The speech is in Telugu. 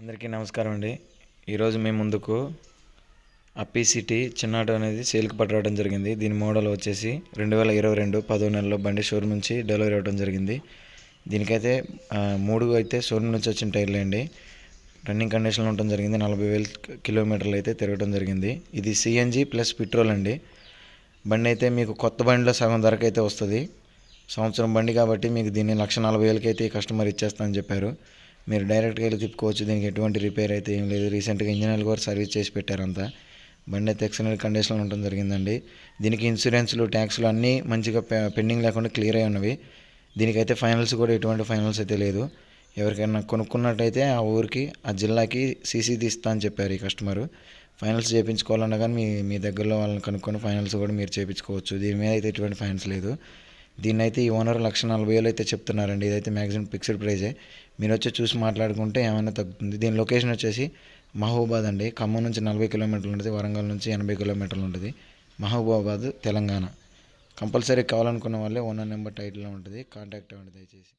అందరికీ నమస్కారం అండి. ఈరోజు మీ ముందుకు అప్పీ సిటీ చిన్న అనేది సేల్కి పట్టడం జరిగింది. దీని మోడల్ వచ్చేసి రెండు వేల ఇరవై రెండు పదో నెలలో బండి షోరూమ్ నుంచి డెలివరీ అవ్వడం జరిగింది. దీనికైతే మూడు అయితే షోరూమ్ నుంచి వచ్చిన టైర్లు అండి. రన్నింగ్ కండిషన్లో ఉండడం జరిగింది. నలభై వేల కిలోమీటర్లు అయితే తిరగడం జరిగింది. ఇది సిఎన్జి ప్లస్ పెట్రోల్ అండి. బండి అయితే మీకు కొత్త బండిలో సగం ధరకు అయితే వస్తుంది. సంవత్సరం బండి కాబట్టి మీకు దీన్ని లక్ష నలభై వేలకైతే కస్టమర్ ఇచ్చేస్తా కస్టమర్ చెప్పారు. మీరు డైరెక్ట్గా వెళ్ళి తిప్పుకోవచ్చు. దీనికి ఎటువంటి రిపేర్ అయితే ఏం లేదు. రీసెంట్గా ఇంజన్ ఆయిల్ కూడా సర్వీస్ చేసి పెట్టారంతా. బండి అయితే ఎక్సలెంట్ కండిషన్లో ఉండడం జరిగిందండి. దీనికి ఇన్సూరెన్స్లు ట్యాక్స్లు అన్నీ మంచిగా పె- పెండింగ్ లేకుండా క్లియర్ అయి ఉన్నవి. దీనికైతే ఫైనల్స్ కూడా ఎటువంటి ఫైనల్స్ అయితే లేదు. ఎవరికైనా కొనుక్కున్నట్టయితే ఆ ఊరికి ఆ జిల్లాకి సీసీ తీస్తా అని చెప్పారు ఈ కస్టమరు. ఫైనల్స్ చేయించుకోవాలన్నా కానీ మీ మీ దగ్గరలో వాళ్ళని కనుక్కొని ఫైనల్స్ కూడా మీరు చేయించుకోవచ్చు దీని మీద అయితే ఎటువంటి ఫైనల్స్ లేదు. దీన్ని అయితే ఈ ఓనర్ లక్ష నలభై వేలు అయితే చెప్తున్నారండి. ఇదైతే మ్యాక్సిమం ఫిక్స్డ్ ప్రైజే. మీరు వచ్చి చూసి మాట్లాడుకుంటే ఏమైనా తగ్గుతుంది. దీని లొకేషన్ వచ్చేసి మహబూబాద్ అండి. ఖమ్మం నుంచి నలభై కిలోమీటర్లు ఉంటుంది. వరంగల్ నుంచి ఎనభై కిలోమీటర్లు ఉంటుంది. మహబూబాబాద్ తెలంగాణ. కంపల్సరీ కావాలనుకున్న వాళ్ళే ఓనర్ నెంబర్ టైటిల్లో ఉంటుంది. కాంటాక్ట్ అవ్వండి దయచేసి.